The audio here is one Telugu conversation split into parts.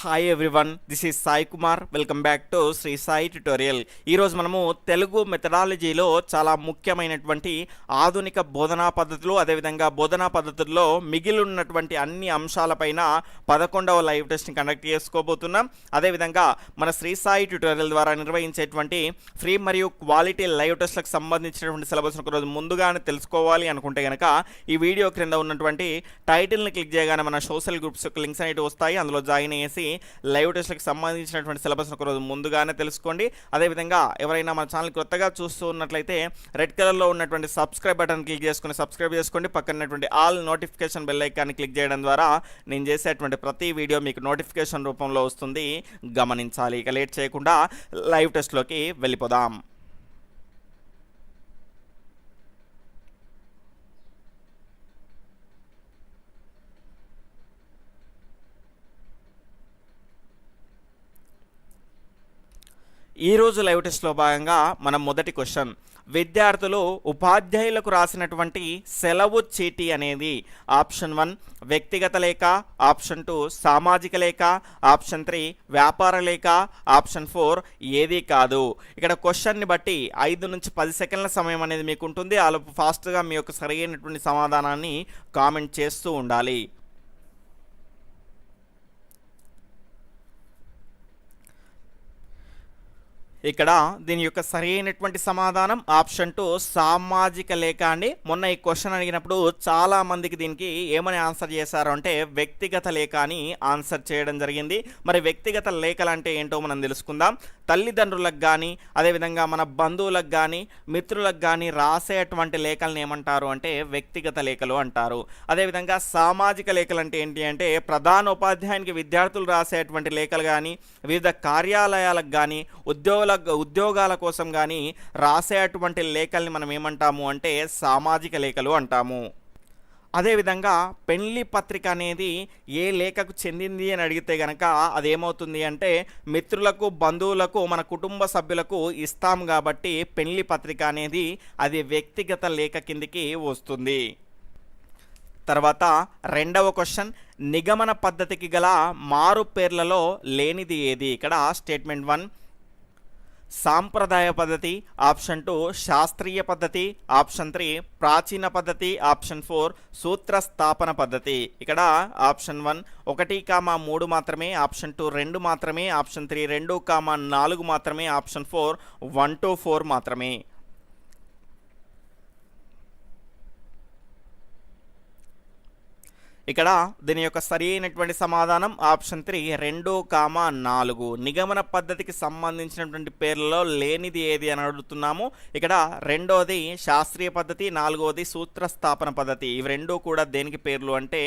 Hi everyone this is Sai Kumar welcome back to Shri Sai tutorial ఈరోజు మనము తెలుగు మెథడాలజీలో చాలా ముఖ్యమైనటువంటి ఆధునిక బోధనా పద్ధతులు అదేవిధంగా బోధనా పద్ధతుల్లో మిగిలి ఉన్నటువంటి అన్ని అంశాలపైన పదకొండవ లైవ్ టెస్ట్ని కండక్ట్ చేసుకోబోతున్నాం. అదేవిధంగా మన శ్రీ సాయి ట్యుటోరియల్ ద్వారా నిర్వహించేటువంటి ఫ్రీ మరియు క్వాలిటీ లైవ్ టెస్ట్లకు సంబంధించినటువంటి సిలబస్ ఒకరోజు ముందుగానే తెలుసుకోవాలి అనుకుంటే కనుక ఈ వీడియో క్రింద ఉన్నటువంటి టైటిల్ని క్లిక్ చేయగానే మన సోషల్ గ్రూప్స్ యొక్క లింక్స్ అనేవి వస్తాయి. అందులో జాయిన్ అయ్యేసి లైవ్ టెస్ట్లకు సంబంధించినటువంటి సిలబస్ ఒకరోజు ముందుగానే తెలుసుకోండి. అదేవిధంగా ఎవరైనా మన ఛానల్ కొత్తగా చూస్తూ ఉన్నట్లయితే రెడ్ కలర్లో ఉన్నటువంటి సబ్స్క్రైబ్ బటన్ క్లిక్ చేసుకుని సబ్స్క్రైబ్ చేసుకోండి. పక్కనటువంటి ఆల్ నోటిఫికేషన్ బెల్ ఐకాన్ని క్లిక్ చేయడం ద్వారా నేను చేసేటువంటి ప్రతి వీడియో మీకు నోటిఫికేషన్ రూపంలో వస్తుంది. గమనించాలి. ఇక లేట్ చేయకుండా లైవ్ టెస్ట్లోకి వెళ్ళిపోదాం. ఈ రోజు లైవ్ టెస్ట్లో భాగంగా మనం మొదటి క్వశ్చన్. విద్యార్థులు ఉపాధ్యాయులకు రాసినటువంటి సెలవు చీటీ అనేది ఆప్షన్ వన్ వ్యక్తిగత లేఖ ఆప్షన్ టూ సామాజిక లేఖ ఆప్షన్ త్రీ వ్యాపార లేఖ ఆప్షన్ ఫోర్ ఏది కాదు. ఇక్కడ క్వశ్చన్ని బట్టి ఐదు నుంచి పది సెకండ్ల సమయం అనేది మీకు ఉంటుంది అలా ఫాస్ట్గా మీ యొక్క సరైనటువంటి సమాధానాన్ని కామెంట్ చేస్తూ ఉండాలి. ఇక్కడ దీని యొక్క సరైనటువంటి సమాధానం ఆప్షన్ టూ సామాజిక లేఖ అండి. మొన్న ఈ క్వశ్చన్ అడిగినప్పుడు చాలా మందికి దీనికి ఏమని ఆన్సర్ చేశారు అంటే వ్యక్తిగత లేఖ అని ఆన్సర్ చేయడం జరిగింది. మరి వ్యక్తిగత లేఖలు అంటే ఏంటో మనం తెలుసుకుందాం. తల్లిదండ్రులకు కానీ అదేవిధంగా మన బంధువులకు కానీ మిత్రులకు కానీ రాసేటువంటి లేఖలను ఏమంటారు అంటే వ్యక్తిగత లేఖలు అంటారు. అదేవిధంగా సామాజిక లేఖలు అంటే ఏంటి అంటే ప్రధాన ఉపాధ్యాయునికి విద్యార్థులు రాసేటువంటి లేఖలు కానీ వివిధ కార్యాలయాలకు కానీ ఉద్యోగుల ఉద్యోగాల కోసం కానీ రాసేటువంటి లేఖల్ని మనం ఏమంటాము అంటే సామాజిక లేఖలు అంటాము. అదేవిధంగా పెళ్ళి పత్రిక అనేది ఏ లేఖకు చెందింది అని అడిగితే గనక అదేమవుతుంది అంటే మిత్రులకు బంధువులకు మన కుటుంబ సభ్యులకు ఇస్తాం కాబట్టి పెళ్ళి పత్రిక అనేది అది వ్యక్తిగత లేఖ కిందికి వస్తుంది. తర్వాత రెండవ క్వశ్చన్ నిగమన పద్ధతికి గల మారు పేర్లలో లేనిది ఏది? ఇక్కడ స్టేట్మెంట్ వన్ సాంప్రదాయ పద్ధతి ఆప్షన్ టూ శాస్త్రీయ పద్ధతి ఆప్షన్ త్రీ ప్రాచీన పద్ధతి ఆప్షన్ ఫోర్ సూత్ర స్థాపన పద్ధతి. ఇక్కడ ఆప్షన్ వన్ ఒకటి కామా మూడు మాత్రమే ఆప్షన్ టూ రెండు మాత్రమే ఆప్షన్ త్రీ రెండు కామా నాలుగు మాత్రమే option four one two four మాత్రమే. ఇక్కడ దీని యొక్క సరి అయినటువంటి సమాధానం ఆప్షన్ త్రీ రెండు కామా నాలుగు. నిగమన పద్ధతికి సంబంధించినటువంటి పేర్లలో లేనిది ఏది అని అడుగుతున్నాము. ఇక్కడ రెండోది శాస్త్రీయ పద్ధతి నాలుగోది సూత్ర స్థాపన పద్ధతి. ఇవి రెండు కూడా దేనికి పేర్లు అంటే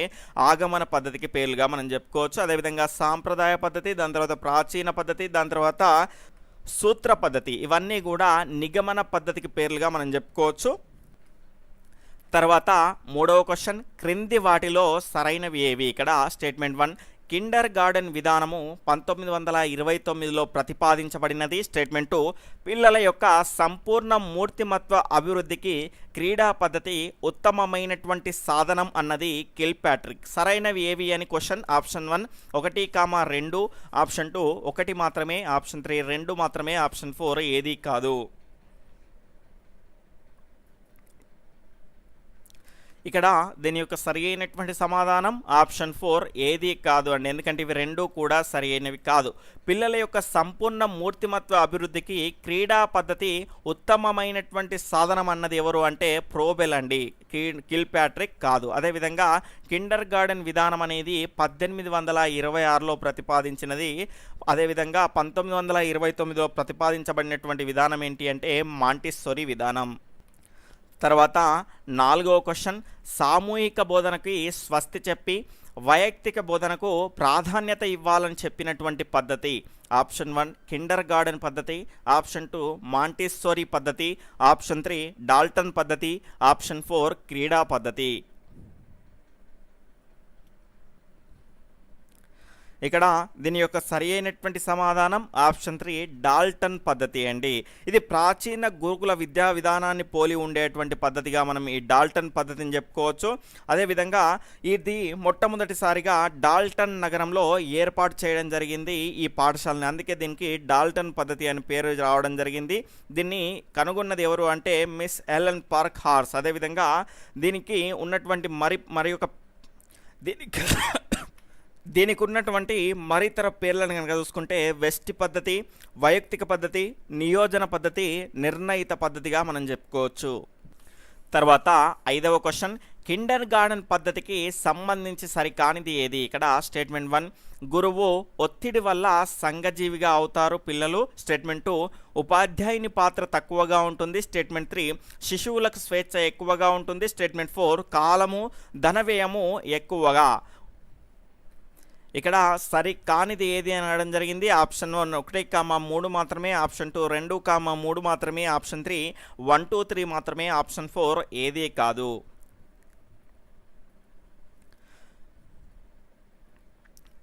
ఆగమన పద్ధతికి పేర్లుగా మనం చెప్పుకోవచ్చు. అదేవిధంగా సాంప్రదాయ పద్ధతి దాని తర్వాత ప్రాచీన పద్ధతి దాని తర్వాత సూత్ర పద్ధతి. ఇవన్నీ కూడా నిగమన పద్ధతికి పేర్లుగా మనం చెప్పుకోవచ్చు. తర్వాత మూడవ క్వశ్చన్ క్రింది వాటిలో సరైనవి ఏవి? ఇక్కడ స్టేట్మెంట్ వన్ కిండర్ గార్డెన్ విధానము పంతొమ్మిది వందల ఇరవై తొమ్మిదిలో ప్రతిపాదించబడినది. స్టేట్మెంట్ టూ పిల్లల యొక్క సంపూర్ణ మూర్తిమత్వ అభివృద్ధికి క్రీడా పద్ధతి ఉత్తమమైనటువంటి సాధనం అన్నది కిల్ ప్యాట్రిక్. సరైనవి ఏవి అని క్వశ్చన్ ఆప్షన్ వన్ ఒకటి కామా రెండు ఆప్షన్ టూ ఒకటి మాత్రమే ఆప్షన్ త్రీ రెండు మాత్రమే ఆప్షన్ ఫోర్ ఏది కాదు. ఇక్కడ దీని యొక్క సరి అయినటువంటి సమాధానం ఆప్షన్ ఫోర్ ఏది కాదు అండి. ఎందుకంటే ఇవి రెండూ కూడా సరి అయినవి కాదు. పిల్లల యొక్క సంపూర్ణ మూర్తిమత్వ అభివృద్ధికి క్రీడా పద్ధతి ఉత్తమమైనటువంటి సాధనం అన్నది ఎవరు అంటే ప్రోబెల్ అండి. కిల్ ప్యాట్రిక్ కాదు. అదేవిధంగా కిండర్ గార్డెన్ విధానం అనేది పద్దెనిమిది వందల ఇరవై ఆరులో ప్రతిపాదించినది. అదేవిధంగా పంతొమ్మిది వందల ఇరవై తొమ్మిదిలో ప్రతిపాదించబడినటువంటి విధానం ఏంటి అంటే మాంటిస్సొరి విధానం. తర్వాత నాలుగవ క్వశ్చన్ సామూహిక బోధనకి స్వస్తి చెప్పి వైయక్తిక బోధనకు ప్రాధాన్యత ఇవ్వాలని చెప్పినటువంటి పద్ధతి. ఆప్షన్ వన్ కిండర్ గార్డెన్ పద్ధతి. ఆప్షన్ టూ మాంటిస్సోరీ పద్ధతి. ఆప్షన్ త్రీ డాల్టన్ పద్ధతి. ఆప్షన్ ఫోర్ క్రీడా పద్ధతి. ఇక్కడ దీని యొక్క సరి అయినటువంటి సమాధానం ఆప్షన్ త్రీ డాల్టన్ పద్ధతి అండి. ఇది ప్రాచీన గురుకుల విద్యా విధానాన్ని పోలి ఉండేటువంటి పద్ధతిగా మనం ఈ డాల్టన్ పద్ధతిని చెప్పుకోవచ్చు. అదేవిధంగా ఇది మొట్టమొదటిసారిగా డాల్టన్ నగరంలో ఏర్పాటు చేయడం జరిగింది ఈ పాఠశాలని. అందుకే దీనికి డాల్టన్ పద్ధతి అని పేరు రావడం జరిగింది. దీన్ని కనుగొన్నది ఎవరు అంటే మిస్ ఎలన్ పార్క్ హార్స్. అదేవిధంగా దీనికి ఉన్నటువంటి మరి మరి ఒక దీనికి దీనికి ఉన్నటువంటి మరితర పేర్లను కనుక చూసుకుంటే వెస్ట్ పద్ధతి వైయక్తిక పద్ధతి నియోజన పద్ధతి నిర్ణయిత పద్ధతిగా మనం చెప్పుకోవచ్చు. తర్వాత ఐదవ క్వశ్చన్ కిండర్ గార్డెన్ పద్ధతికి సంబంధించి సరికానిది ఏది? ఇక్కడ స్టేట్మెంట్ వన్ గురువు ఒత్తిడి వల్ల సంఘజీవిగా అవుతారు పిల్లలు. స్టేట్మెంట్ టూ ఉపాధ్యాయుని పాత్ర తక్కువగా ఉంటుంది. స్టేట్మెంట్ త్రీ శిశువులకు స్వేచ్ఛ ఎక్కువగా ఉంటుంది. స్టేట్మెంట్ ఫోర్ కాలము ధన వ్యయము ఎక్కువగా. ఇక్కడ సరి కానిది ఏది అని అనడం జరిగింది. ఆప్షన్ వన్ ఒకటి కామా మూడు మాత్రమే. ఆప్షన్ టూ రెండు కామా మూడు మాత్రమే. Option three one two three మాత్రమే. ఆప్షన్ ఫోర్ ఏది కాదు.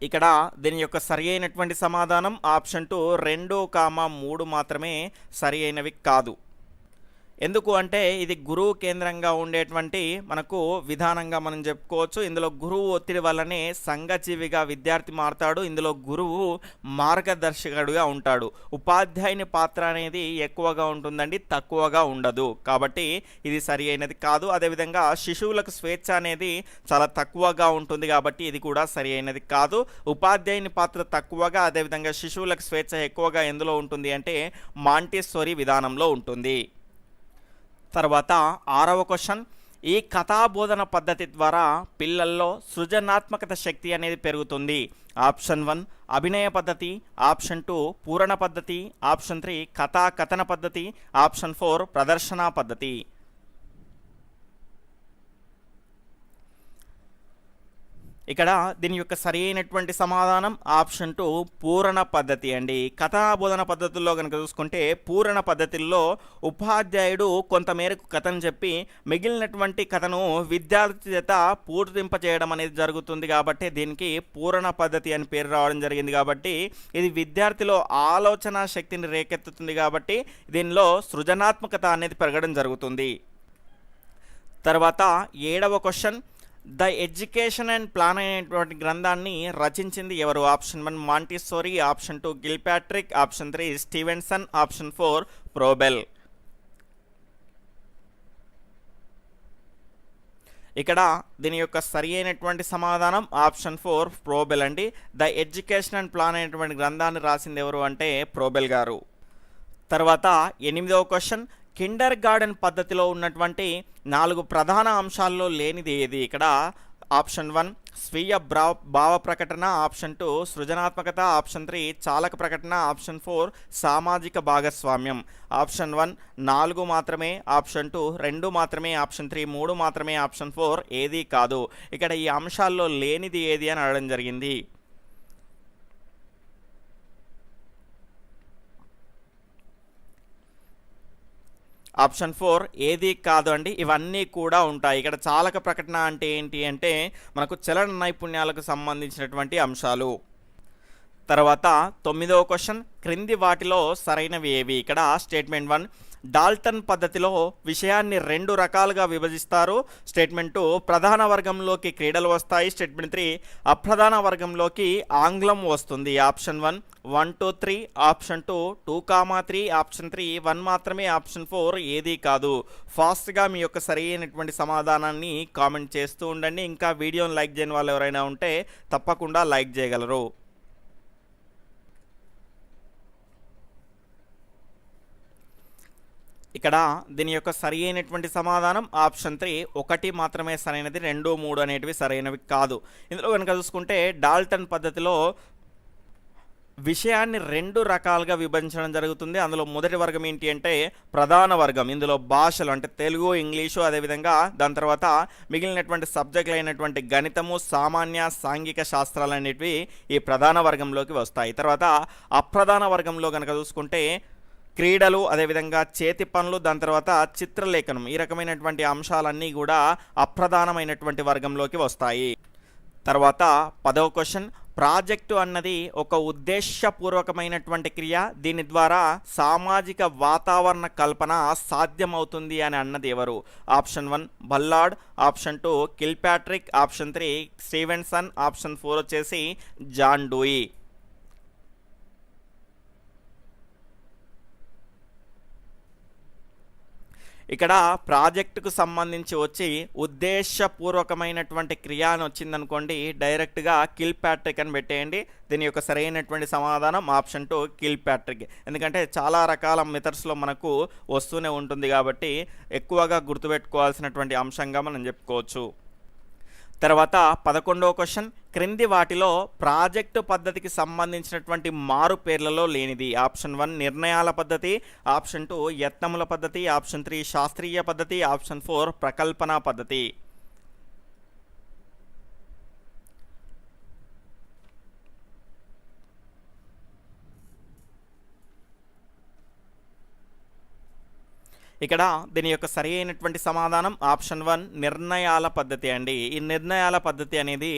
ఇక్కడ దీని యొక్క సరి అయినటువంటి సమాధానం. ఆప్షన్ టూ రెండు కామా మూడు మాత్రమే సరి అయినవి కాదు. ఎందుకు అంటే ఇది గురువు కేంద్రంగా ఉండేటువంటి మనకు విధానంగా మనం చెప్పుకోవచ్చు. ఇందులో గురువు ఒత్తిడి వల్లనే సంఘజీవిగా విద్యార్థి మారుతాడు. ఇందులో గురువు మార్గదర్శకుడుగా ఉంటాడు. ఉపాధ్యాయుని పాత్ర అనేది ఎక్కువగా ఉంటుందండి తక్కువగా ఉండదు. కాబట్టి ఇది సరి అయినది కాదు. అదేవిధంగా శిశువులకు స్వేచ్ఛ అనేది చాలా తక్కువగా ఉంటుంది కాబట్టి ఇది కూడా సరి అయినది కాదు. ఉపాధ్యాయుని పాత్ర తక్కువగా అదేవిధంగా శిశువులకు స్వేచ్ఛ ఎక్కువగా ఎందులో ఉంటుంది అంటే మాంటిస్సోరీ విధానంలో ఉంటుంది. తర్వాత ఆరవ క్వశ్చన్ ఈ కథాబోధన పద్ధతి ద్వారా పిల్లల్లో సృజనాత్మకత శక్తి అనేది పెరుగుతుంది. ఆప్షన్ వన్ అభినయ పద్ధతి. ఆప్షన్ టూ పూరణ పద్ధతి. ఆప్షన్ త్రీ కథా కథన పద్ధతి. ఆప్షన్ ఫోర్ ప్రదర్శన పద్ధతి. ఇక్కడ దీని యొక్క సరైనటువంటి సమాధానం ఆప్షన్ టు పూరణ పద్ధతి అండి. కథాబోధన పద్ధతుల్లో కనుక చూసుకుంటే పూరణ పద్ధతుల్లో ఉపాధ్యాయుడు కొంతమేరకు కథను చెప్పి మిగిలినటువంటి కథను విద్యార్థి చేత పూర్తింప చేయడం అనేది జరుగుతుంది కాబట్టి దీనికి పూరణ పద్ధతి అని పేరు రావడం జరిగింది కాబట్టి ఇది విద్యార్థిలో ఆలోచన శక్తిని రేకెత్తుతుంది కాబట్టి దీనిలో సృజనాత్మకత అనేది పెరగడం జరుగుతుంది. తర్వాత ఏడవ question the education and plan అనేటువంటి గ్రంథాన్ని రచించింది ఎవరు? Option one Montessori option two Kilpatrick option three Stevenson option four Froebel. ఇక్కడ దీని యొక్క సరి అయినటువంటి సమాధానం ఆప్షన్ ఫోర్ ప్రోబెల్ అండి. ద ఎడ్యుకేషన్ అండ్ ప్లాన్ అనేటువంటి గ్రంథాన్ని రాసింది ఎవరు అంటే ప్రోబెల్ గారు. తర్వాత ఎనిమిదవ క్వశ్చన్ కిండర్ గార్డెన్ పద్ధతిలో ఉన్నటువంటి నాలుగు ప్రధాన అంశాల్లో లేనిది ఏది? ఇక్కడ ఆప్షన్ వన్ స్వీయ బ్రా భావ ప్రకటన. ఆప్షన్ టూ సృజనాత్మకత. ఆప్షన్ త్రీ చాలక ప్రకటన. ఆప్షన్ ఫోర్ సామాజిక భాగస్వామ్యం. ఆప్షన్ వన్ నాలుగు మాత్రమే. ఆప్షన్ టూ రెండు మాత్రమే. ఆప్షన్ త్రీ మూడు మాత్రమే. ఆప్షన్ ఫోర్ ఏది కాదు. ఇక్కడ ఈ అంశాల్లో లేనిది ఏది అని అడగడం జరిగింది. ఆప్షన్ ఫోర్ ఏది కాదు అండి ఇవన్నీ కూడా ఉంటాయి. ఇక్కడ చాలక ప్రకటన అంటే ఏంటి అంటే మనకు చలన నైపుణ్యాలకు సంబంధించినటువంటి అంశాలు. తర్వాత తొమ్మిదవ క్వశ్చన్ క్రింది వాటిలో సరైనవి ఏవి? ఇక్కడ స్టేట్మెంట్ వన్ డాల్టన్ పద్ధతిలో విషయాన్ని రెండు రకాలుగా విభజిస్తారు. స్టేట్మెంట్ టూ ప్రధాన వర్గంలోకి క్రీడలు వస్తాయి. స్టేట్మెంట్ త్రీ అప్రధాన వర్గంలోకి ఆంగ్లం వస్తుంది. Option one one two three. Option two two comma three. Option three one మాత్రమే. ఆప్షన్ ఫోర్ ఏదీ కాదు. ఫాస్ట్గా మీ యొక్క సరైనటువంటి సమాధానాన్ని కామెంట్ చేస్తూ ఉండండి. ఇంకా వీడియోని లైక్ చేయని వాళ్ళు ఎవరైనా ఉంటే తప్పకుండా లైక్ చేయగలరు. ఇక్కడ దీని యొక్క సరి అయినటువంటి సమాధానం ఆప్షన్ త్రీ. ఒకటి మాత్రమే సరైనది రెండు మూడు అనేటివి సరైనవి కాదు. ఇందులో కనుక చూసుకుంటే డాల్టన్ పద్ధతిలో విషయాన్ని రెండు రకాలుగా విభజించడం జరుగుతుంది. అందులో మొదటి వర్గం ఏంటి అంటే ప్రధాన వర్గం. ఇందులో భాషలు అంటే తెలుగు ఇంగ్లీషు అదేవిధంగా దాని తర్వాత మిగిలినటువంటి సబ్జెక్టులు అయినటువంటి గణితము సామాన్య సాంఘిక శాస్త్రాలు అనేటివి ఈ ప్రధాన వర్గంలోకి వస్తాయి. తర్వాత అప్రధాన వర్గంలో కనుక చూసుకుంటే క్రీడలు అదేవిధంగా చేతి పనులు దాని తర్వాత చిత్రలేఖనం ఈ రకమైనటువంటి అంశాలన్నీ కూడా అప్రధానమైనటువంటి వర్గంలోకి వస్తాయి. తర్వాత పదవ క్వశ్చన్ ప్రాజెక్టు అన్నది ఒక ఉద్దేశపూర్వకమైనటువంటి క్రియ దీని ద్వారా సామాజిక వాతావరణ కల్పన సాధ్యమవుతుంది అని అన్నది ఎవరు? Option one Ballard option two Kilpatrick option three Stevenson option four వచ్చేసి జాన్ డూయి ఇక్కడ ప్రాజెక్టుకు సంబంధించి వచ్చి ఉద్దేశపూర్వకమైనటువంటి క్రియ అని వచ్చిందనుకోండి డైరెక్ట్గా కిల్ ప్యాట్రిక్ అని పెట్టేయండి. దీని యొక్క సరైనటువంటి సమాధానం ఆప్షన్ టూ కిల్ ప్యాట్రిక్. ఎందుకంటే చాలా రకాల మెథడ్స్లో మనకు వస్తూనే ఉంటుంది కాబట్టి ఎక్కువగా గుర్తుపెట్టుకోవాల్సినటువంటి అంశంగా మనం చెప్పుకోవచ్చు. తర్వాత పదకొండవ క్వశ్చన్. క్రింది వాటిలో ప్రాజెక్టు పద్ధతికి సంబంధించినటువంటి మారు పేర్లలో లేనిది. ఆప్షన్ వన్ నిర్ణయాల పద్ధతి ఆప్షన్ టూ యత్నముల పద్ధతి ఆప్షన్ త్రీ శాస్త్రీయ పద్ధతి ఆప్షన్ ఫోర్ ప్రకల్పన పద్ధతి. ఇక్కడ దీని యొక్క సరి అయినటువంటి సమాధానం ఆప్షన్ వన్ నిర్ణయాల పద్ధతి అండి. ఈ నిర్ణయాల పద్ధతి అనేది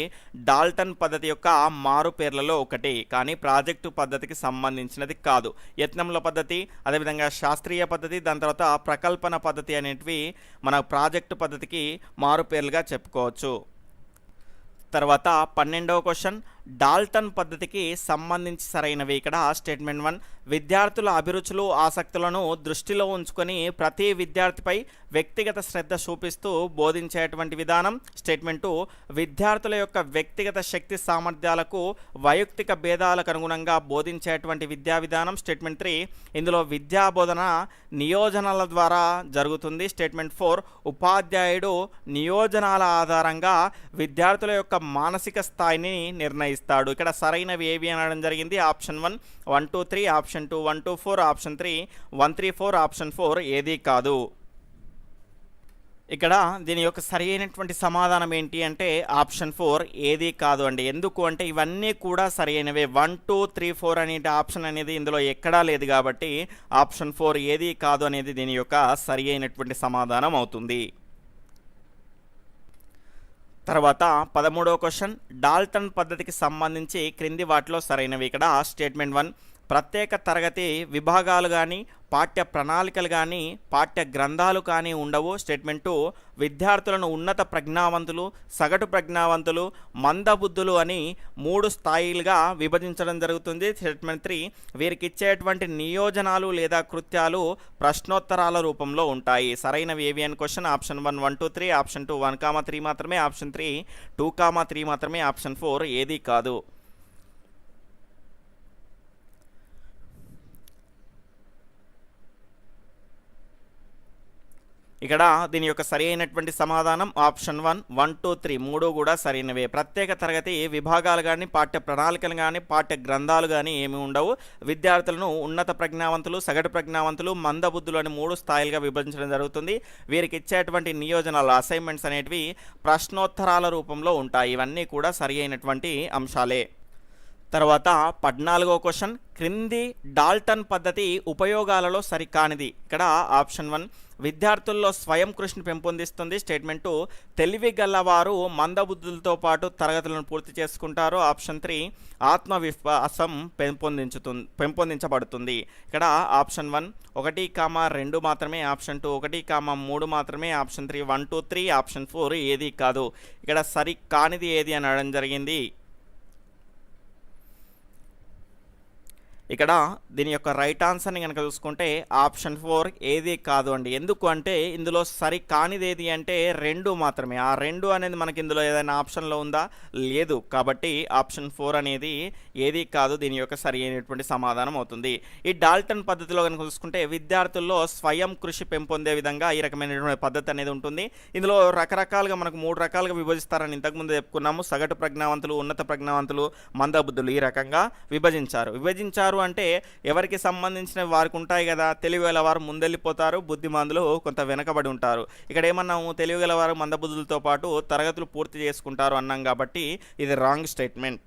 డాల్టన్ పద్ధతి యొక్క మారు పేర్లలో ఒకటి కానీ ప్రాజెక్టు పద్ధతికి సంబంధించినది కాదు. యత్నముల పద్ధతి అదేవిధంగా శాస్త్రీయ పద్ధతి దాని తర్వాత ప్రకల్పన పద్ధతి అనేటివి మన ప్రాజెక్టు పద్ధతికి మారు పేర్లుగా చెప్పుకోవచ్చు. తర్వాత పన్నెండవ క్వశ్చన్ డాల్టన్ పద్ధతికి సంబంధించి సరైనవి. ఇక్కడ స్టేట్మెంట్ వన్ విద్యార్థుల అభిరుచులు ఆసక్తులను దృష్టిలో ఉంచుకొని ప్రతి విద్యార్థిపై వ్యక్తిగత శ్రద్ధ చూపిస్తూ బోధించేటువంటి విధానం. స్టేట్మెంట్ టూ విద్యార్థుల యొక్క వ్యక్తిగత శక్తి సామర్థ్యాలకు వైయక్తిక భేదాలకు అనుగుణంగా బోధించేటువంటి విద్యా విధానం. స్టేట్మెంట్ త్రీ ఇందులో విద్యా బోధన నియోజనాల ద్వారా జరుగుతుంది. స్టేట్మెంట్ ఫోర్ ఉపాధ్యాయుడు నియోజనాల ఆధారంగా విద్యార్థుల యొక్క మానసిక స్థాయిని ఇస్తాడు. ఇక్కడ సరైనవి ఏవి అనడం జరిగింది. Option one one two three option two one two four option three one three four option four ఏది కాదు. ఇక్కడ దీని యొక్క సరి అయినటువంటి సమాధానం ఏంటి అంటే ఆప్షన్ ఫోర్ ఏది కాదు అండి. ఎందుకు అంటే ఇవన్నీ కూడా సరి అయినవే వన్ టూ త్రీ ఫోర్ అనే ఆప్షన్ అనేది ఇందులో ఎక్కడా లేదు కాబట్టి ఆప్షన్ ఫోర్ ఏది కాదు అనేది దీని యొక్క సరి అయినటువంటి సమాధానం అవుతుంది. తర్వాత పదమూడవ క్వశ్చన్ డాల్టన్ పద్ధతికి సంబంధించి క్రింది వాటిలో సరైనవి. ఇక్కడ స్టేట్మెంట్ వన్ ప్రత్యేక తరగతి విభాగాలు కానీ పాఠ్య ప్రణాళికలు కానీ పాఠ్య గ్రంథాలు కానీ ఉండవు. స్టేట్మెంటు విద్యార్థులను ఉన్నత ప్రజ్ఞావంతులు సగటు ప్రజ్ఞావంతులు మందబుద్ధులు అని మూడు స్థాయిలుగా విభజించడం జరుగుతుంది. స్టేట్మెంట్ త్రీ వీరికి ఇచ్చేటువంటి నియోజనాలు లేదా కృత్యాలు ప్రశ్నోత్తరాల రూపంలో ఉంటాయి. సరైనవి ఏవి అని question option one one two three. Option two one comma three మాత్రమే. Option three two comma three మాత్రమే. ఆప్షన్ ఫోర్ ఏది కాదు. ఇక్కడ దీని యొక్క సరి అయినటువంటి సమాధానం option one one two three మూడు కూడా సరైనవే. ప్రత్యేక తరగతి విభాగాలు కానీ పాఠ్య ప్రణాళికలు కానీ పాఠ్య గ్రంథాలు కానీ ఏమి ఉండవు. విద్యార్థులను ఉన్నత ప్రజ్ఞావంతులు సగటు ప్రజ్ఞావంతులు మందబుద్ధులు అని మూడు స్థాయిలుగా విభజించడం జరుగుతుంది. వీరికి ఇచ్చేటువంటి నియోజనాలు అసైన్మెంట్స్ అనేటివి ప్రశ్నోత్తరాల రూపంలో ఉంటాయి. ఇవన్నీ కూడా సరి అయినటువంటి అంశాలే. తర్వాత పద్నాలుగో క్వశ్చన్ క్రింది డాల్టన్ పద్ధతి ఉపయోగాలలో సరికానిది. ఇక్కడ ఆప్షన్ వన్ విద్యార్థుల్లో స్వయం కృషిని పెంపొందిస్తుంది. స్టేట్మెంట్ తెలివి గల్లవారు మందబుద్ధులతో పాటు తరగతులను పూర్తి చేసుకుంటారు. ఆప్షన్ త్రీ ఆత్మవిశ్వాసం పెంపొందించుతుంది పెంపొందించబడుతుంది. ఇక్కడ ఆప్షన్ వన్ ఒకటి కామా రెండు మాత్రమే. ఆప్షన్ టూ ఒకటి కామా మూడు మాత్రమే. Option three one two three. Option four ఏది కాదు. ఇక్కడ సరి కానిది ఏది అని అనడం జరిగింది. ఇక్కడ దీని యొక్క రైట్ ఆన్సర్ని కనుక చూసుకుంటే ఆప్షన్ ఫోర్ ఏది కాదు అండి. ఎందుకు అంటే ఇందులో సరి కానిది ఏది అంటే రెండు మాత్రమే. ఆ రెండు అనేది మనకి ఇందులో ఏదైనా ఆప్షన్లో ఉందా? లేదు. కాబట్టి ఆప్షన్ ఫోర్ అనేది ఏది కాదు దీని యొక్క సరి అయినటువంటి సమాధానం అవుతుంది. ఈ డాల్టన్ పద్ధతిలో కనుక చూసుకుంటే విద్యార్థుల్లో స్వయం కృషి పెంపొందే విధంగా ఈ రకమైనటువంటి పద్ధతి అనేది ఉంటుంది. ఇందులో రకరకాలుగా మనకు మూడు రకాలుగా విభజిస్తారని ఇంతకుముందు చెప్పుకున్నాము. సగటు ప్రజ్ఞావంతులు ఉన్నత ప్రజ్ఞావంతులు మందబుద్ధులు ఈ రకంగా విభజించారు. విభజించారు అంటే ఎవరికి సంబంధించిన వారికి ఉంటాయి కదా తెలివిగల వారు ముందెళ్ళిపోతారు బుద్ధిమంతులు కొంత వెనకబడి ఉంటారు. ఇక్కడ ఏమన్నాము తెలివిగల వారు మందబుద్ధులతో పాటు తరగతులు పూర్తి చేసుకుంటారు అన్నాం కాబట్టి ఇది రాంగ్ స్టేట్మెంట్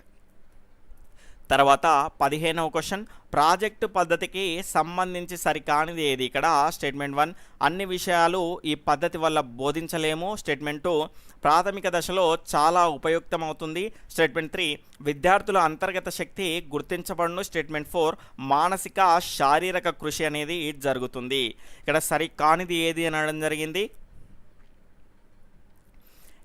తర్వాత పదిహేనవ క్వశ్చన్. ప్రాజెక్టు పద్ధతికి సంబంధించి సరికానిది ఏది? ఇక్కడ స్టేట్మెంట్ వన్. అన్ని విషయాలు ఈ పద్ధతి వల్ల బోధించలేము. Statement two. ప్రాథమిక దశలో చాలా ఉపయుక్తమవుతుంది. Statement three. విద్యార్థుల అంతర్గత శక్తి గుర్తించబడును. Statement four. మానసిక శారీరక కృషి అనేది జరుగుతుంది. ఇక్కడ సరికానిది ఏది అనడం జరిగింది?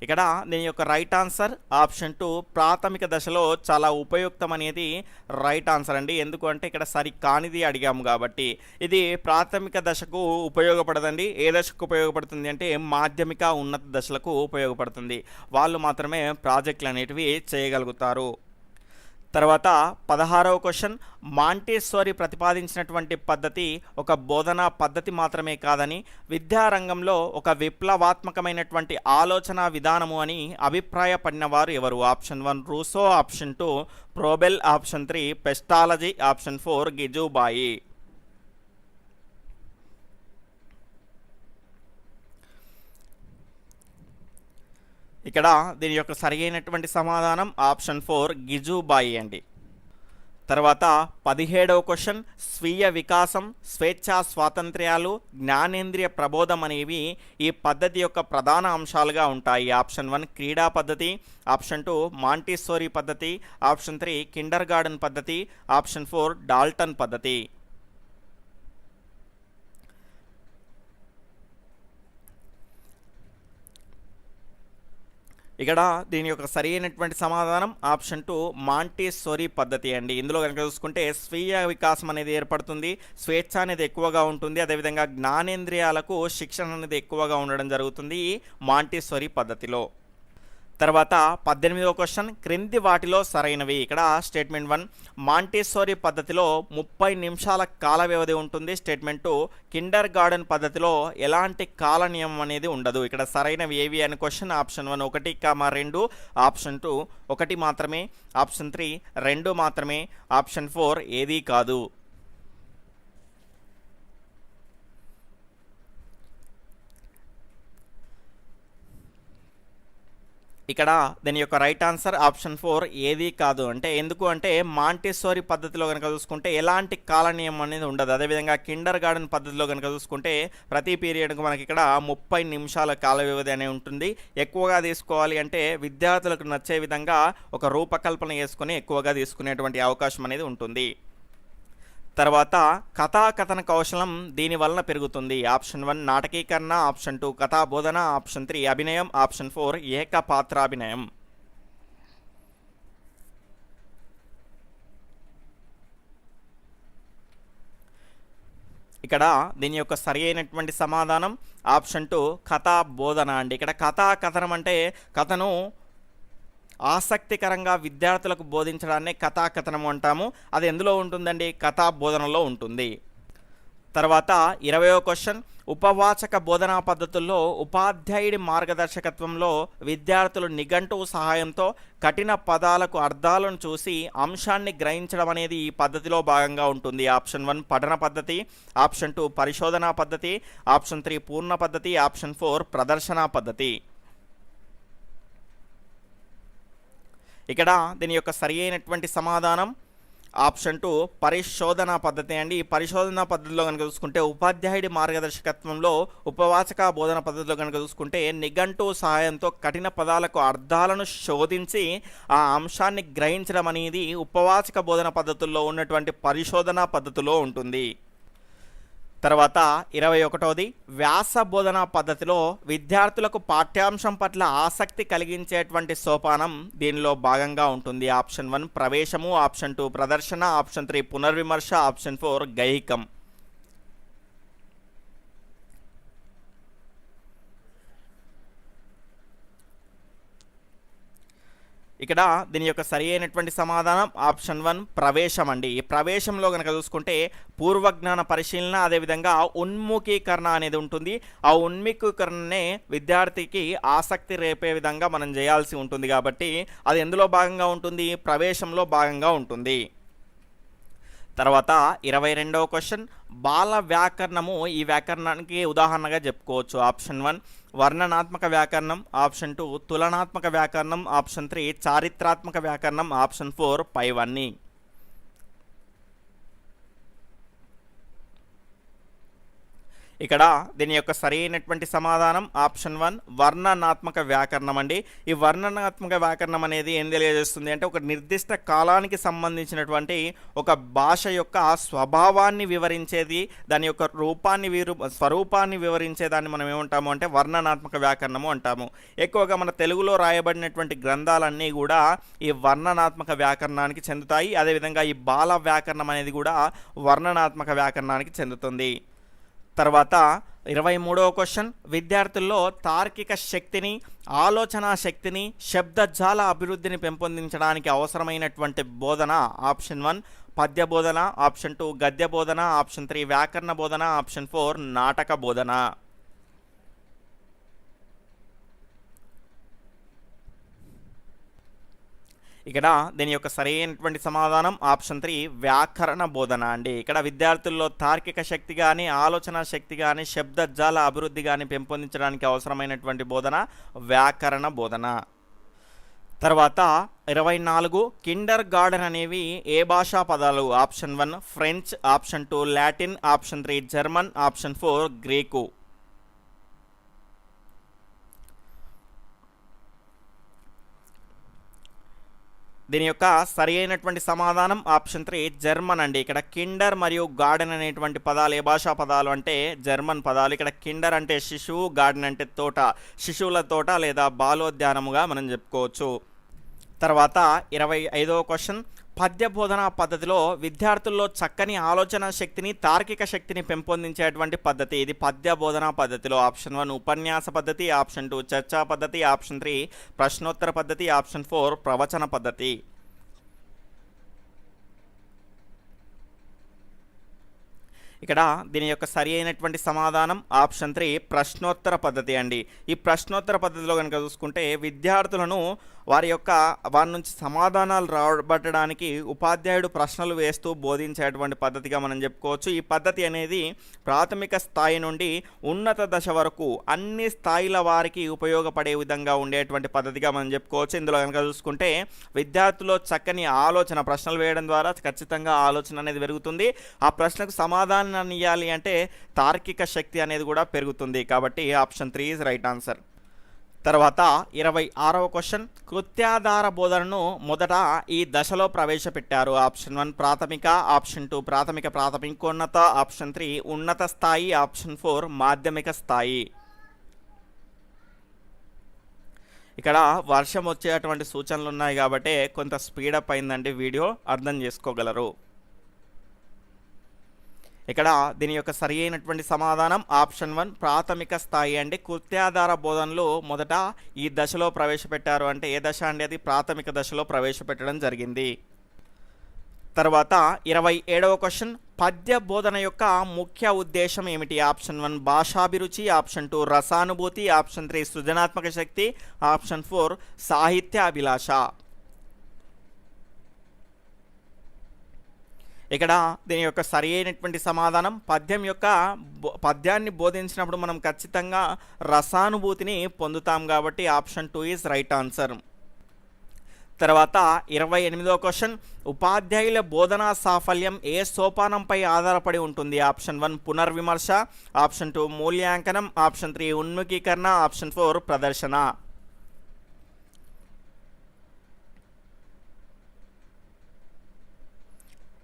ఇక్కడ దీని యొక్క రైట్ ఆన్సర్ ఆప్షన్ టూ ప్రాథమిక దశలో చాలా ఉపయుక్తం అనేది రైట్ ఆన్సర్ అండి. ఎందుకు అంటే ఇక్కడ సరి కానిది అడిగాము కాబట్టి. ఇది ప్రాథమిక దశకు ఉపయోగపడదండి. ఏ దశకు ఉపయోగపడుతుంది అంటే మాధ్యమిక ఉన్నత దశలకు ఉపయోగపడుతుంది. వాళ్ళు మాత్రమే ప్రాజెక్టులు అనేటివి చేయగలుగుతారు. తర్వాత పదహారవ క్వశ్చన్ మాంటేశ్వరి ప్రతిపాదించినటువంటి పద్ధతి ఒక బోధనా పద్ధతి మాత్రమే కాదని విద్యారంగంలో ఒక విప్లవాత్మకమైనటువంటి ఆలోచన విధానము అని అభిప్రాయపడిన వారు ఎవరు? Option one Rousseau option two Froebel option three Pestalozzi option four గిజుబాయి. ఇక్కడ దీని యొక్క సరైనటువంటి సమాధానం ఆప్షన్ ఫోర్ గిజుబాయి అండి. తర్వాత పదిహేడవ క్వశ్చన్ స్వీయ వికాసం స్వేచ్ఛా స్వాతంత్ర్యాలు జ్ఞానేంద్రియ ప్రబోధం అనేవి ఈ పద్ధతి యొక్క ప్రధాన అంశాలుగా ఉంటాయి. ఆప్షన్ వన్ క్రీడా పద్ధతి ఆప్షన్ టూ మాంటిసోరీ పద్ధతి ఆప్షన్ త్రీ కిండర్ గార్డెన్ పద్ధతి ఆప్షన్ ఫోర్ డాల్టన్ పద్ధతి. ఇక్కడ దీని యొక్క సరి అయినటువంటి సమాధానం ఆప్షన్ టూ మాంటేసోరీ పద్ధతి అండి. ఇందులో కనుక చూసుకుంటే స్వీయ వికాసం అనేది ఏర్పడుతుంది స్వేచ్ఛ అనేది ఎక్కువగా ఉంటుంది అదేవిధంగా జ్ఞానేంద్రియాలకు శిక్షణ అనేది ఎక్కువగా ఉండడం జరుగుతుంది ఈ మాంటేసోరీ పద్ధతిలో. తర్వాత పద్దెనిమిదవ క్వశ్చన్ క్రింది వాటిలో సరైనవి. ఇక్కడ స్టేట్మెంట్ వన్ మాంటేశ్వరి పద్ధతిలో ముప్పై నిమిషాల కాల వ్యవధి ఉంటుంది. స్టేట్మెంట్ టూ కిండర్ గార్డెన్ పద్ధతిలో ఎలాంటి కాల నియమం అనేది ఉండదు. ఇక్కడ సరైనవి ఏవి అని క్వశ్చన్ ఆప్షన్ వన్ ఒకటి కామా రెండు ఆప్షన్ టూ ఒకటి మాత్రమే ఆప్షన్ త్రీ రెండు మాత్రమే ఆప్షన్ ఫోర్ ఏదీ కాదు. ఇక్కడ దీని యొక్క రైట్ ఆన్సర్ ఆప్షన్ ఫోర్ ఏది కాదు. అంటే ఎందుకు అంటే మాంటిసోరీ పద్ధతిలో కనుక చూసుకుంటే ఎలాంటి కాల నియమం అనేది ఉండదు. అదేవిధంగా కిండర్ గార్డెన్ పద్ధతిలో కనుక చూసుకుంటే ప్రతి పీరియడ్కు మనకి ఇక్కడ ముప్పై నిమిషాల కాల వ్యవధి అనేది ఉంటుంది. ఎక్కువగా తీసుకోవాలి అంటే విద్యార్థులకు నచ్చే విధంగా ఒక రూపకల్పన చేసుకుని ఎక్కువగా తీసుకునేటువంటి అవకాశం అనేది ఉంటుంది. తర్వాత కథాకథన కౌశలం దీనివలన పెరుగుతుంది. ఆప్షన్ వన్ నాటకీకరణ ఆప్షన్ టూ కథాబోధన ఆప్షన్ త్రీ అభినయం ఆప్షన్ ఫోర్ ఏకపాత్రాభినయం. ఇక్కడ దీని యొక్క సరి అయినటువంటి సమాధానం ఆప్షన్ టూ కథా బోధన అండి. ఇక్కడ కథా కథనం అంటే కథను ఆసక్తికరంగా విద్యార్థులకు బోధించడాన్ని కథాకథనం అంటాము. అది ఎందులో ఉంటుందండి? కథా బోధనలో ఉంటుంది. తర్వాత ఇరవయో క్వశ్చన్. ఉపవాచక బోధనా పద్ధతుల్లో ఉపాధ్యాయుడి మార్గదర్శకత్వంలో విద్యార్థులు నిఘంటువు సహాయంతో కఠిన పదాలకు అర్థాలను చూసి అంశాన్ని గ్రహించడం అనేది ఈ పద్ధతిలో భాగంగా ఉంటుంది. ఆప్షన్ వన్ పఠన పద్ధతి ఆప్షన్ టూ పరిశోధనా పద్ధతి ఆప్షన్ త్రీ పూర్ణ పద్ధతి ఆప్షన్ ఫోర్ ప్రదర్శనా పద్ధతి. ఇక్కడ దీని యొక్క సరి అయినటువంటి సమాధానం ఆప్షన్ టూ పరిశోధన పద్ధతి అండి. ఈ పరిశోధన పద్ధతిలో కనుక చూసుకుంటే ఉపాధ్యాయుడి మార్గదర్శకత్వంలో ఉపవాచక బోధన పద్ధతిలో కనుక చూసుకుంటే నిఘంటు సహాయంతో కఠిన పదాలకు అర్థాలను శోధించి ఆ అంశాన్ని గ్రహించడం అనేది ఉపవాచక బోధన పద్ధతుల్లో ఉన్నటువంటి పరిశోధన పద్ధతిలో ఉంటుంది. తర్వాత ఇరవై ఒకటవది వ్యాస బోధనా పద్ధతిలో విద్యార్థులకు పాఠ్యాంశం పట్ల ఆసక్తి కలిగించేటువంటి సోపానం దీనిలో భాగంగా ఉంటుంది. ఆప్షన్ వన్ ప్రవేశము ఆప్షన్ టూ ప్రదర్శన ఆప్షన్ త్రీ పునర్విమర్శ ఆప్షన్ ఫోర్ గైహికం ఇక్కడ దీని యొక్క సరి అయినటువంటి సమాధానం ఆప్షన్ వన్ ప్రవేశం అండి. ఈ ప్రవేశంలో కనుక చూసుకుంటే పూర్వజ్ఞాన పరిశీలన అదేవిధంగా ఉన్ముఖీకరణ అనేది ఉంటుంది. ఆ ఉన్ముఖీకరణనే విద్యార్థికి ఆసక్తి రేపే విధంగా మనం చేయాల్సి ఉంటుంది కాబట్టి అది ఎందులో భాగంగా ఉంటుంది? ప్రవేశంలో భాగంగా ఉంటుంది. తర్వాత ఇరవై రెండవ క్వశ్చన్ బాల వ్యాకరణము. ఈ వ్యాకరణానికి ఉదాహరణగా చెప్పుకోవచ్చు. ఆప్షన్ వన్ వర్ణనాత్మక వ్యాకరణం. ఆప్షన్ టూ తులనాత్మక వ్యాకరణం. ఆప్షన్ త్రీ చారిత్రాత్మక వ్యాకరణం. ఆప్షన్ ఫోర్ పైవన్నీ. ఇక్కడ దీని యొక్క సరైనటువంటి సమాధానం ఆప్షన్ వన్ వర్ణనాత్మక వ్యాకరణం అండి. ఈ వర్ణనాత్మక వ్యాకరణం అనేది ఏం తెలియజేస్తుంది అంటే ఒక నిర్దిష్ట కాలానికి సంబంధించినటువంటి ఒక భాష యొక్క స్వభావాన్ని వివరించేది దాని యొక్క రూపాన్ని వీరు స్వరూపాన్ని వివరించేదాన్ని మనం ఏమంటాము అంటే వర్ణనాత్మక వ్యాకరణము అంటాము. ఎక్కువగా మన తెలుగులో రాయబడినటువంటి గ్రంథాలన్నీ కూడా ఈ వర్ణనాత్మక వ్యాకరణానికి చెందుతాయి. అదేవిధంగా ఈ బాల వ్యాకరణం అనేది కూడా వర్ణనాత్మక వ్యాకరణానికి చెందుతుంది. తర్వాత ఇరవై మూడవ క్వశ్చన్. విద్యార్థుల్లో తార్కిక శక్తిని ఆలోచన శక్తిని శబ్దజాల అభివృద్ధిని పెంపొందించడానికి అవసరమైనటువంటి బోధన ఆప్షన్ వన్. పద్య బోధన ఆప్షన్ టూ గద్య బోధన ఆప్షన్ త్రీ వ్యాకరణ బోధన ఆప్షన్ ఫోర్ నాటక బోధన. ఇక్కడ దీని యొక్క సరైనటువంటి సమాధానం ఆప్షన్ త్రీ వ్యాకరణ బోధన అండి. ఇక్కడ విద్యార్థుల్లో తార్కిక శక్తి కానీ ఆలోచన శక్తి కానీ శబ్దజాల అభివృద్ధి కానీ పెంపొందించడానికి అవసరమైనటువంటి బోధన వ్యాకరణ బోధన. తర్వాత ఇరవై నాలుగు కిండర్ గార్డెన్ అనేవి ఏ భాషా పదాలు? Option one French option two Latin option three German option four Greek. దీని యొక్క సరి అయినటువంటి సమాధానం ఆప్షన్ త్రీ జర్మన్ అండి. ఇక్కడ కిండర్ మరియు గార్డెన్ అనేటువంటి పదాలు ఏ భాషా పదాలు అంటే జర్మన్ పదాలు. ఇక్కడ కిండర్ అంటే శిశువు గార్డెన్ అంటే తోట. శిశువుల తోట లేదా బాలోద్యానముగా మనం చెప్పుకోవచ్చు. తర్వాత ఇరవై ఐదవ క్వశ్చన్. పద్య బోధనా పద్ధతిలో విద్యార్థుల్లో చక్కని ఆలోచన శక్తిని తార్కిక శక్తిని పెంపొందించేటువంటి పద్ధతి ఇది. పద్య బోధనా పద్ధతిలో ఆప్షన్ వన్ ఉపన్యాస పద్ధతి ఆప్షన్ టూ చర్చా పద్ధతి ఆప్షన్ త్రీ ప్రశ్నోత్తర పద్ధతి ఆప్షన్ ఫోర్ ప్రవచన పద్ధతి. ఇక్కడ దీని యొక్క సరి అయినటువంటి సమాధానం ఆప్షన్ త్రీ ప్రశ్నోత్తర పద్ధతి అండి. ఈ ప్రశ్నోత్తర పద్ధతిలో కనుక చూసుకుంటే విద్యార్థులను వారి యొక్క వారి నుంచి సమాధానాలు రాబట్టడానికి ఉపాధ్యాయుడు ప్రశ్నలు వేస్తూ బోధించేటువంటి పద్ధతిగా మనం చెప్పుకోవచ్చు. ఈ పద్ధతి అనేది ప్రాథమిక స్థాయి నుండి ఉన్నత దశ వరకు అన్ని స్థాయిల వారికి ఉపయోగపడే విధంగా ఉండేటువంటి పద్ధతిగా మనం చెప్పుకోవచ్చు. ఇందులో కనుక చూసుకుంటే విద్యార్థుల్లో చక్కని ఆలోచన ప్రశ్నలు వేయడం ద్వారా ఖచ్చితంగా ఆలోచన అనేది పెరుగుతుంది. ఆ ప్రశ్నకు సమాధానాన్ని ఇవ్వాలి అంటే తార్కిక శక్తి అనేది కూడా పెరుగుతుంది. కాబట్టి option three is right answer. తర్వాత ఇరవై ఆరవ క్వశ్చన్ కృత్యాధార బోధనను మొదట ఈ దశలో ప్రవేశపెట్టారు. ఆప్షన్ వన్ ప్రాథమిక ఆప్షన్ టూ ప్రాథమిక ప్రాథమికోన్నత ఆప్షన్ త్రీ ఉన్నత స్థాయి ఆప్షన్ ఫోర్ మాధ్యమిక స్థాయి. ఇక్కడ వర్షం వచ్చేటువంటి సూచనలు ఉన్నాయి కాబట్టి కొంత స్పీడప్ అయిందండి వీడియో అర్థం చేసుకోగలరు. ఇక్కడ దీని యొక్క సరి అయినటువంటి సమాధానం ఆప్షన్ వన్ ప్రాథమిక స్థాయి అండి. కృత్యాధార బోధనలు మొదట ఈ దశలో ప్రవేశపెట్టారు అంటే ఏ దశ అండి అది? ప్రాథమిక దశలో ప్రవేశపెట్టడం జరిగింది. తర్వాత ఇరవై ఏడవ క్వశ్చన్ పద్య బోధన యొక్క ముఖ్య ఉద్దేశం ఏమిటి? ఆప్షన్ వన్ భాషాభిరుచి ఆప్షన్ టూ రసానుభూతి ఆప్షన్ త్రీ సృజనాత్మక శక్తి ఆప్షన్ ఫోర్ సాహిత్య అభిలాష ఇక్కడ దీని యొక్క సరి అయినటువంటి సమాధానం పద్యం యొక్క బో- పద్యాన్ని బోధించినప్పుడు మనం ఖచ్చితంగా రసానుభూతిని పొందుతాం కాబట్టి option two is right answer. తర్వాత ఇరవై ఎనిమిదో క్వశ్చన్ ఉపాధ్యాయుల బోధనా సాఫల్యం ఏ సోపానంపై ఆధారపడి ఉంటుంది? ఆప్షన్ వన్ పునర్విమర్శ. ఆప్షన్ టూ మూల్యాంకనం. ఆప్షన్ త్రీ ఉన్ముఖీకరణ. ఆప్షన్ ఫోర్ ప్రదర్శన.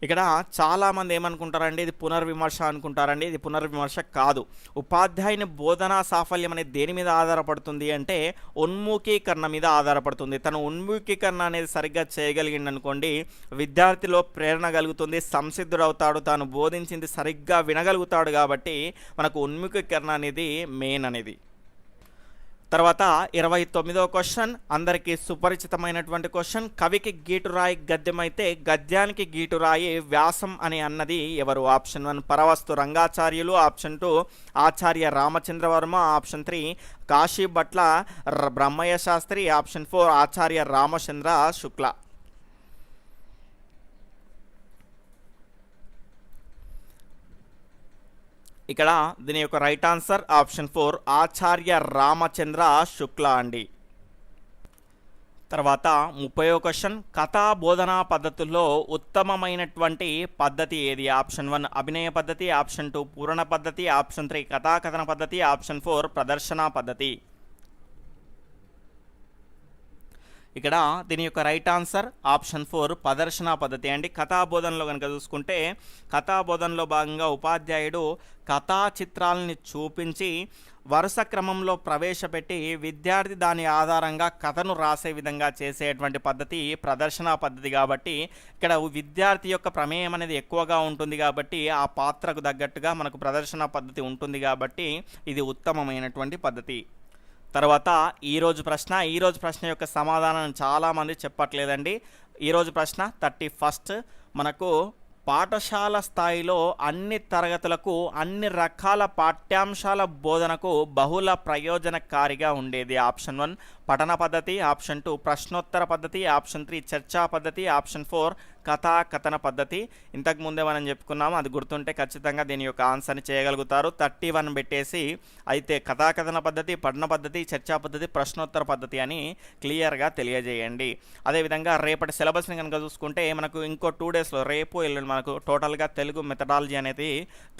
ఇక్కడ చాలామంది ఏమనుకుంటారండి? ఇది పునర్విమర్శ అనుకుంటారండి. ఇది పునర్విమర్శ కాదు. ఉపాధ్యాయుని బోధనా సాఫల్యం అనేది దేని మీద ఆధారపడుతుంది అంటే ఉన్ముఖీకరణ మీద ఆధారపడుతుంది. తను ఉన్ముఖీకరణ అనేది సరిగ్గా చేయగలిగింది అనుకోండి విద్యార్థిలో ప్రేరణ కలుగుతుంది సంసిద్ధుడవుతాడు తాను బోధించింది సరిగ్గా వినగలుగుతాడు కాబట్టి మనకు ఉన్ముఖీకరణ అనేది మెయిన్ అనేది. తర్వాత ఇరవై తొమ్మిదో క్వశ్చన్ అందరికీ సుపరిచితమైనటువంటి క్వశ్చన్ కవికి గీటురాయి గద్యమైతే గద్యానికి గీటురాయి వ్యాసం అని అన్నది ఎవరు? Option one Paravastu Rangacharyulu option two Acharya Ramachandra Varma option three Kashi Bhatla ర- బ్రహ్మయ్య శాస్త్రి ఆప్షన్ ఫోర్ ఆచార్య రామచంద్ర శుక్ల. ఇక్కడ దీని యొక్క right answer option four Acharya Ramachandra Shukla అండి. తర్వాత ముప్పై క్వశ్చన్ కథా బోధనా పద్ధతుల్లో ఉత్తమమైనటువంటి పద్ధతి ఏది? ఆప్షన్ వన్ అభినయ పద్ధతి. ఆప్షన్ టూ పూరణ పద్ధతి. ఆప్షన్ త్రీ కథాకథన పద్ధతి. ఆప్షన్ ఫోర్ ప్రదర్శన పద్ధతి. ఇక్కడ దీని యొక్క రైట్ ఆన్సర్ ఆప్షన్ ఫోర్ ప్రదర్శన పద్ధతి. అండి కథాబోధనలో కనుక చూసుకుంటే కథాబోధనలో భాగంగా ఉపాధ్యాయుడు కథా చిత్రాలని చూపించి వరుస క్రమంలో ప్రవేశపెట్టి విద్యార్థి దాని ఆధారంగా కథను రాసే విధంగా చేసేటువంటి పద్ధతి ప్రదర్శన పద్ధతి కాబట్టి ఇక్కడ విద్యార్థి యొక్క ప్రమేయం అనేది ఎక్కువగా ఉంటుంది కాబట్టి ఆ పాత్రకు తగ్గట్టుగా మనకు ప్రదర్శన పద్ధతి ఉంటుంది కాబట్టి ఇది ఉత్తమమైనటువంటి పద్ధతి. తర్వాత ఈరోజు ప్రశ్న ఈరోజు ప్రశ్న యొక్క సమాధానం చాలామంది చెప్పట్లేదండి. ఈరోజు ప్రశ్న థర్టీ ఫస్ట్. మనకు పాఠశాల స్థాయిలో అన్ని తరగతులకు అన్ని రకాల పాఠ్యాంశాల బోధనకు బహుళ ప్రయోజనకారిగా ఉండేది ఆప్షన్ వన్. పఠన పద్ధతి ఆప్షన్ టూ ప్రశ్నోత్తర పద్ధతి ఆప్షన్ త్రీ చర్చా పద్ధతి ఆప్షన్ ఫోర్ కథా కథన పద్ధతి. ఇంతకు ముందే మనం చెప్పుకున్నాము అది గుర్తుంటే ఖచ్చితంగా దీని యొక్క ఆన్సర్ని చేయగలుగుతారు. థర్టీ వన్ పెట్టేసి అయితే కథాకథన పద్ధతి పఠన పద్ధతి చర్చా పద్ధతి ప్రశ్నోత్తర పద్ధతి అని క్లియర్గా తెలియజేయండి. అదేవిధంగా రేపటి సిలబస్ని కనుక చూసుకుంటే మనకు ఇంకో టూ డేస్లో రేపు ఎల్లుండి మనకు టోటల్గా తెలుగు మెథడాలజీ అనేది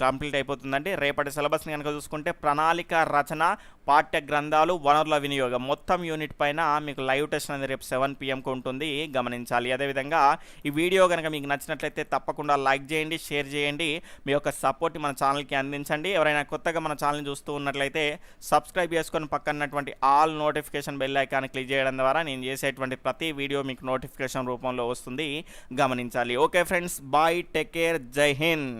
కంప్లీట్ అయిపోతుందండి. రేపటి సిలబస్ని కనుక చూసుకుంటే ప్రణాళిక రచన పాఠ్య గ్రంథాలు వనరుల వినియోగం మొత్తం యూనిట్ పైన మీకు లైవ్ టెస్ట్ అనేది రేపు సెవెన్ పిఎంకి ఉంటుంది. గమనించాలి. అదేవిధంగా ఈ వీడియో కనుక మీకు నచ్చినట్లయితే తప్పకుండా లైక్ చేయండి షేర్ చేయండి. మీ యొక్క సపోర్ట్ మన ఛానల్కి అందించండి. ఎవరైనా కొత్తగా మన ఛానల్ చూస్తూ ఉన్నట్లయితే సబ్స్క్రైబ్ చేసుకొని పక్కనటువంటి all notification bell icon click చేయడం ద్వారా నేను చేసేటువంటి ప్రతి వీడియో మీకు నోటిఫికేషన్ రూపంలో వస్తుంది. గమనించాలి. Okay friends bye take care Jai Hind.